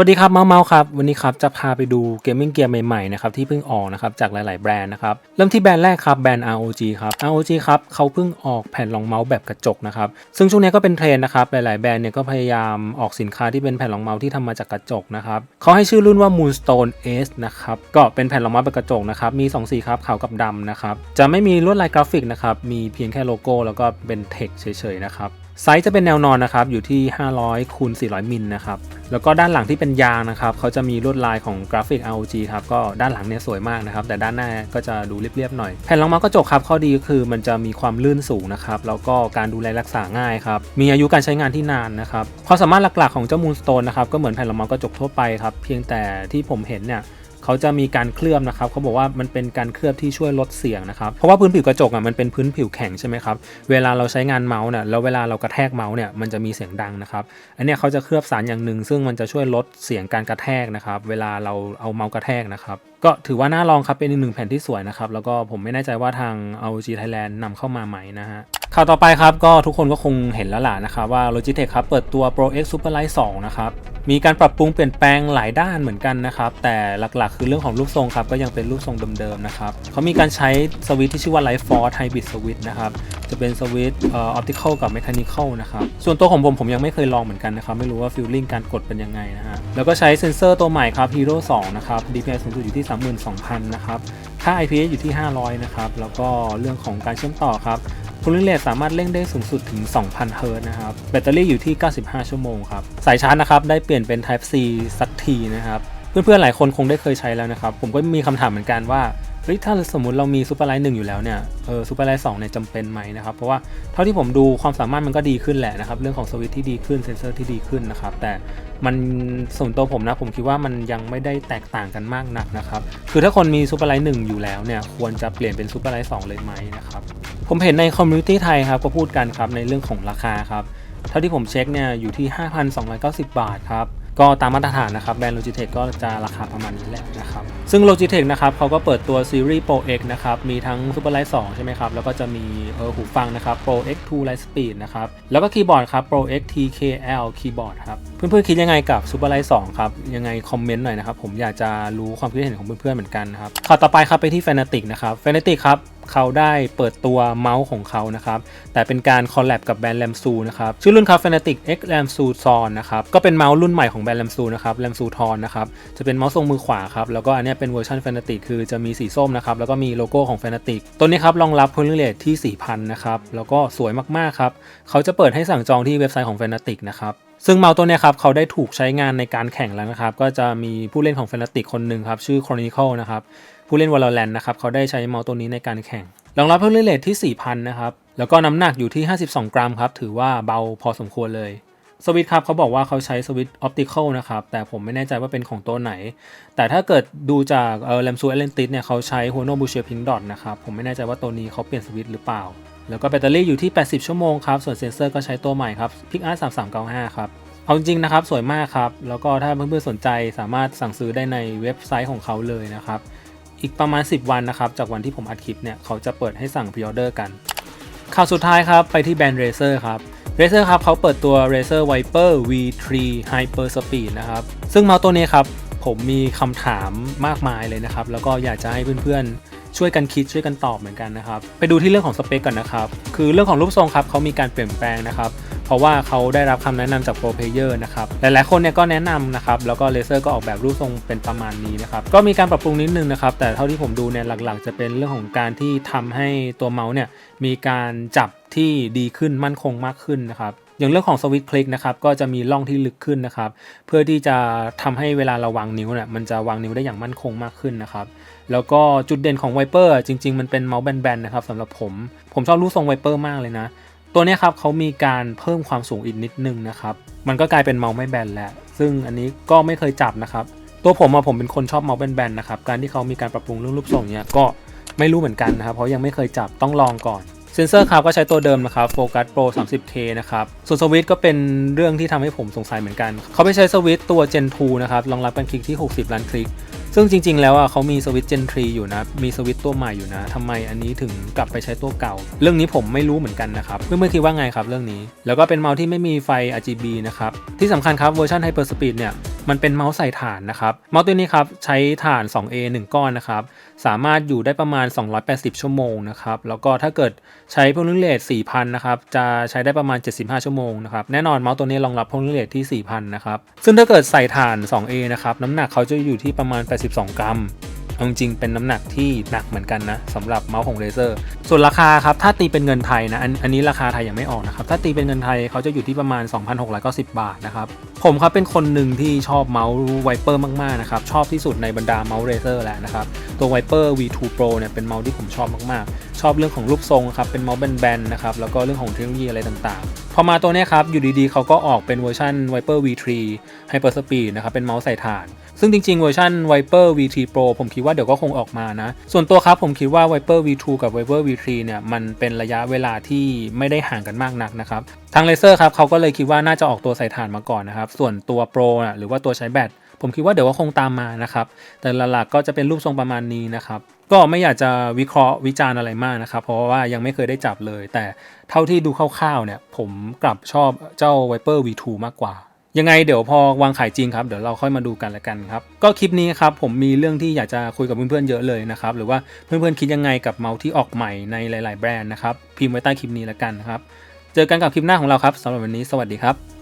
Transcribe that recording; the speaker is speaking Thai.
วัสดีครับเมาส์เมาครับ วันนี้ครับจะพาไปดูเกมมิ่งเกียร์ใหม่ๆนะครับที่เพิ่งออกนะครับจากหลายๆแบรนด์นะครับเริ่มที่แบรนด์แรกครับแบรนด์ ROG ครับ ROG ครับเขาเพิ่งออกแผ่นรองเมาส์แบบกระจกนะครับซึ่งช่วงนี้ก็เป็นเทรนด์นะครับหลายๆแบรนด์เนี่ยก็พยายามออกสินค้าที่เป็นแผ่นรองเมาส์ที่ทำมาจากกระจกนะครับเขาให้ชื่อรุ่นว่า Moonstone S นะครับก็เป็นแผ่นรองเมาส์แบบกระจกนะครับมี2สีครับขาวกับดำนะครับจะไม่มีลวดลายกราฟิกนะครับมีเพียงแค่โลโก้ แล้วก็เป็นเท็กซ์เฉยๆนะครับไซส์จะเป็นแนวนอนนะครับอยู่ที่ 500คูณ400 มิลนะครับ แล้วก็ด้านหลังที่เป็นยางนะครับเขาจะมีลวดลายของกราฟิก ROG ครับก็ด้านหลังเนี่ยสวยมากนะครับแต่ด้านหน้าก็จะดูเรียบๆหน่อย แผ่นรองเมาส์กระจกครับข้อดีก็คือมันจะมีความลื่นสูงนะครับแล้วก็การดูแลรักษาง่ายครับมีอายุการใช้งานที่นานนะครับความสามารถหลักๆของเจ้ามูลสโตนนะครับก็เหมือนแผ่นรองเมาส์กระจกทั่วไปครับเพียงแต่ที่ผมเห็นเนี่ย เขาจะมีการเคลือบนะครับเขาบอกว่ามันเป็นการเคลือบที่ช่วยลดเสียงนะครับเพราะว่าพื้นผิวกระจกอะมันเป็นพื้นผิวแข็งใช่ไหมครับเวลาเราใช้งานเมาส์เนี่ยแล้วเวลาเรากระแทกเมาส์เนี่ยมันจะมีเสียงดังนะครับอันนี้เขาจะเคลือบสารอย่างหนึ่ง ซึ่งมันจะช่วยลดเสียงการกระแทกนะครับเวลาเราเอาเมาส์กระแทกนะครับก็ถือว่าน่าลองครับเป็นอีกหนึ่งแผ่นที่สวยนะครับแล้วก็ผมไม่แน่ใจว่าทาง ROG Thailand นำเข้ามาไหมนะฮะข่าวต่อไปครับก็ทุกคนก็คงเห็นแล้วล่ะนะครับว่า Logitech ครับเปิดตัว Pro X Superlight 2 นะครับ มีการปรับปรุงเปลี่ยนแปลงหลายด้านเหมือนกันนะครับ แต่หลักๆ คือเรื่องของรูปทรงครับ ก็ยังเป็นรูปทรงเดิมๆนะครับเขามีการใช้สวิตที่ชื่อว่า Light Force Hybrid Switch นะครับ จะเป็นสวิตออ optical กับ mechanical นะครับ ส่วนตัวของผมผมยังไม่เคยลองเหมือนกันนะครับ ไม่รู้ว่า feeling การกดเป็นยังไงนะฮะ แล้วก็ใช้เซนเซอร์ตัวใหม่ครับ Hero 2 นะครับ DPI สูงสุดอยู่ที่ 32,000 นะครับ ค่า IPS อยู่ที่ 500 นะครับ แล้วก็เรื่องของการเชื่อมต่อครับ คูลิ่งเรทสามารถเร่งได้สูงสุดถึง 2,000 เฮิร์ตนะครับ แบตเตอรี่อยู่ที่ 95 ชั่วโมงครับ สายชาร์จนะครับ ได้เปลี่ยนเป็น Type C สักทีนะครับ เพื่อนๆ หลายคนคงได้เคยใช้แล้วนะครับ ผมก็มีคำถามเหมือนกันว่า ฮ้ยถ้าสมมุติเรามีซูเปอร์ไลท์หนึ่งอยู่แล้วเนี่ยเออซูเปอร์ไลท์สองเนี่ยจำเป็นไหมนะครับเพราะว่าเท่าที่ผมดูความสามารถมันก็ดีขึ้นแหละนะครับเรื่องของสวิตที่ดีขึ้นเซนเซอร์ที่ดีขึ้นนะครับแต่มันส่วนตัวผมนะผมคิดว่ามันยังไม่ได้แตกต่างกันมากนักนะครับคือถ้าคนมีซูเปอร์ไลท์หนึ่งอยู่แล้วเนี่ยควรจะเปลี่ยนเป็นซูเปอร์ไลท์สองเลยไหมนะครับผมเห็นในคอมมูนิตี้ไทยครับก็พูดกันครับในเรื่องของราคาครับเท่าที่ผมเช็คเนี่ยอยู่ที่ 5,290 บาทครับ ก็ตามมาตรฐานนะครับแบรนด์ Logitech ก็จะราคาประมาณนี้แหละนะครับซึ่ง Logitech นะครับเขาก็เปิดตัวซีรีส์ Pro X นะครับมีทั้ง Superlight 2 ใช่ไหมครับ แล้วก็จะมีเออหูฟังนะครับ Pro X 2 Light Speed นะครับแล้วก็คีย์บอร์ดครับ Pro X TKL คีย์บอร์ดครับเพื่อนๆคิดยังไงกับ Superlight 2 ครับยังไงคอมเมนต์หน่อยนะครับผมอยากจะรู้ความคิดเห็นของเพื่อนๆเหมือนกันครับข่าวต่อไปครับไปที่ Fnatic นะครับ Fnatic ครับ เขาได้เปิดตัวเมาส์ของเขานะครับ แต่เป็นการคอลแลบกับแบรนด์ Lamsu นะครับ ชื่อรุ่นครับ Fnatic X Lamsu Son นะครับ ก็เป็นเมาส์รุ่นใหม่ของแบรนด์ Lamsu นะครับ Lamsu Ton นะครับ จะเป็นเมาส์ทรงมือขวาครับ แล้วก็อันนี้เป็นเวอร์ชัน Fnatic คือจะมีสีส้มนะครับ แล้วก็มีโลโก้ของ Fnatic ตัวนี้ครับรองรับ Polling Rate ที่ 4,000 นะครับ แล้วก็สวยมากๆครับ เขาจะเปิดให้สั่งจองที่เว็บไซต์ของ Fnatic นะครับ ซึ่งเมาส์ตัวนี้ครับเขาได้ถูกใช้งานในการแข่งแล้วนะครับ ก็จะมีผู้เล่นของ Fnatic คนหนึ่งครับ ชื่อ Chronicle นะครับ ผู้เล่น Valorant นะครับ เขาได้ใช้เมาส์ตัวนี้ในการแข่งรองรับเพิ่มเลทที่ 4,000 นะครับ แล้วก็น้ำหนักอยู่ที่ 52 กรัมครับ ถือว่าเบาพอสมควรเลยสวิตครับเขาบอกว่าเขาใช้สวิตออปติคอลนะครับ แต่ผมไม่แน่ใจว่าเป็นของตัวไหน แต่ถ้าเกิดดูจากเออแลมซูเอเลนติสเนี่ยเขาใช้หัวโนบูเชียพิงดอทนะครับ ผมไม่แน่ใจว่าตัวนี้เขาเปลี่ยนสวิตหรือเปล่า แล้วก็แบตเตอรี่อยู่ที่ 80 ชั่วโมงครับ ส่วนเซนเซอร์ก็ใช้ตัวใหม่ครับ p i c a r 3395 ครับ เอาจริงนะครับ สวยมากครับ แล้วก็ถ้าเพื่อนๆสนใจสามารถสั่งซื้อได้ในเว็บไซต์ของเขาเลยนะครับ อีกประมาณ 10 วันนะครับ จากวันที่ผมอัดคลิปเนี่ย เขาจะเปิดให้สั่งพรีออเดอร์กัน ข่าวสุดท้ายครับ ไปที่แบรนด์ Razer ครับ Razer ครับเขาเปิดตัว Razer Viper V3 Hyper Speed นะครับ ซึ่งเมาส์ตัวนี้ครับ ผมมีคำถามมากมายเลยนะครับ แล้วก็อยากจะให้เพื่อนๆ ช่วยกันคิดช่วยกันตอบเหมือนกันนะครับ ไปดูที่เรื่องของสเปคก่อนนะครับ คือเรื่องของรูปทรงครับเขามีการเปลี่ยนแปลงนะครับ เพราะว่าเขาได้รับคำแนะนำจากโปรเพเยอร์นะครับ หลายๆคนเนี่ยก็แนะนำนะครับ แล้วก็เลเซอร์ก็ออกแบบรูปทรงเป็นประมาณนี้นะครับ ก็มีการปรับปรุงนิดนึงนะครับ แต่เท่าที่ผมดูเนี่ยหลักๆ จะเป็นเรื่องของการที่ทำให้ตัวเมาส์เนี่ยมีการจับที่ดีขึ้นมั่นคงมากขึ้นนะครับ อย่างเรื่องของสวิตช์คลิกนะครับก็จะมีร่องที่ลึกขึ้นนะครับ เพื่อที่จะทำให้เวลาเราวางนิ้วเนี่ยมันจะวางนิ้วได้อย่างมั่นคงมากขึ้นนะครับ แล้วก็จุดเด่นของไวเปอร์จริง ๆ มันเป็นเมาส์แบนๆนะครับสำหรับผม ผมชอบรูปทรงไวเปอร์มากเลยนะ ตัวนี้ครับเขามีการเพิ่มความสูงอีกนิดนึงนะครับ มันก็กลายเป็นเมาส์ไม่แบนแล้ว ซึ่งอันนี้ก็ไม่เคยจับนะครับ ตัวผมอะผมเป็นคนชอบเมาส์แบนๆนะครับ การที่เขามีการปรับปรุงเรื่องรูปทรงเนี่ยก็ไม่รู้เหมือนกันนะครับ เพราะยังไม่เคยจับต้องลองก่อน เซนเซอร์ครับก็ใช้ตัวเดิมนะครับ Focus Pro 30K นะครับ ส่วนสวิตช์ก็เป็นเรื่องที่ทำให้ผมสงสัยเหมือนกัน เขาไปใช้สวิตช์ตัว Gen 2 นะครับรองรับการคลิกที่ 60 ล้านคลิก ซึ่งจริง ๆ แล้วอะเขามีสวิตช์ Gen 3อยู่นะ มีสวิตช์ตัวใหม่อยู่นะทำไมอันนี้ถึงกลับไปใช้ตัวเก่า เรื่องนี้ผมไม่รู้เหมือนกันนะครับเพื่อนๆคิดว่าไงครับเรื่องนี้ แล้วก็เป็นเมาส์ที่ไม่มีไฟ RGB นะครับที่สำคัญครับเวอร์ชัน Hyper Speed เนี่ยมันเป็นเมาส์ใส่ฐานนะครับ เมาส์ตัวนี้ครับใช้ฐาน 2A 1 ก้อนนะครับ สามารถอยู่ได้ประมาณ 280 ชั่วโมงนะครับ แล้วก็ถ้าเกิดใช้พวกลิงเลท4,000 นะครับ จะใช้ได้ประมาณ 75 ชั่วโมงนะครับ แน่นอนเมาส์ตัวนี้รองรับพวกลิงเลทที่ 4,000 นะครับ ซึ่งถ้าเกิดใส่ฐาน 2A นะครับ น้ำหนักเขาจะอยู่ที่ประมาณ 82 กรัม เอาจริงๆเป็นน้ำหนักที่หนักเหมือนกันนะสำหรับเมาส์ของเลเซอร์ส่วนราคาครับถ้าตีเป็นเงินไทยนะอันอันนี้ราคาไทยยังไม่ออกนะครับถ้าตีเป็นเงินไทยเขาจะอยู่ที่ประมาณ 2,690 บาทนะครับผมครับเป็นคนหนึ่งที่ชอบเมาส์ไวเปอร์มากๆนะครับชอบที่สุดในบรรดาเมาส์เลเซอร์แล้วนะครับตัวไวเปอร์ V2 Pro เนี่ยเป็นเมาส์ที่ผมชอบมากๆ ชอบเรื่องของรูปทรงครับเป็นเมาส์แบนๆนะครับแล้วก็เรื่องของเทคโนโลยีอะไรต่างๆ พอมาตัวนี้ครับอยู่ดีๆเขาก็ออกเป็นเวอร์ชัน Viper V3 Hyper Speed นะครับเป็นเมาส์ใส่ถ่าน ซึ่งจริงๆเวอร์ชัน Viper V3 Pro ผมคิดว่าเดี๋ยวก็คงออกมานะ ส่วนตัวครับผมคิดว่า Viper V2 กับ Viper V3 เนี่ยมันเป็นระยะเวลาที่ไม่ได้ห่างกันมากนักนะครับทางเลเซอร์ครับเขาก็เลยคิดว่าน่าจะออกตัวใส่ถ่านมาก่อนนะครับส่วนตัว Pro นะหรือว่าตัวใช้แบต ผมคิดว่าเดี๋ยวก็คงตามมานะครับ แต่หลักๆก็จะเป็นรูปทรงประมาณนี้นะครับก็ไม่อยากจะวิเคราะห์วิจารณ์อะไรมากนะครับ เพราะว่ายังไม่เคยได้จับเลย แต่เท่าที่ดูคร่าวๆเนี่ย ผมกลับชอบเจ้า Viper V2 มากกว่า ยังไงเดี๋ยวพอวางขายจริงครับ เดี๋ยวเราค่อยมาดูกันละกันครับ ก็คลิปนี้ครับ ผมมีเรื่องที่อยากจะคุยกับเพื่อนๆเยอะเลยนะครับ หรือว่าเพื่อนๆคิดยังไงกับเมาส์ที่ออกใหม่ในหลาย ๆ แบรนด์นะครับพิมพ์ไว้ใต้คลิปนี้ละกันครับ เจอกันกับคลิปหน้าของเราครับสำหรับวันนี้สวัสดีครับ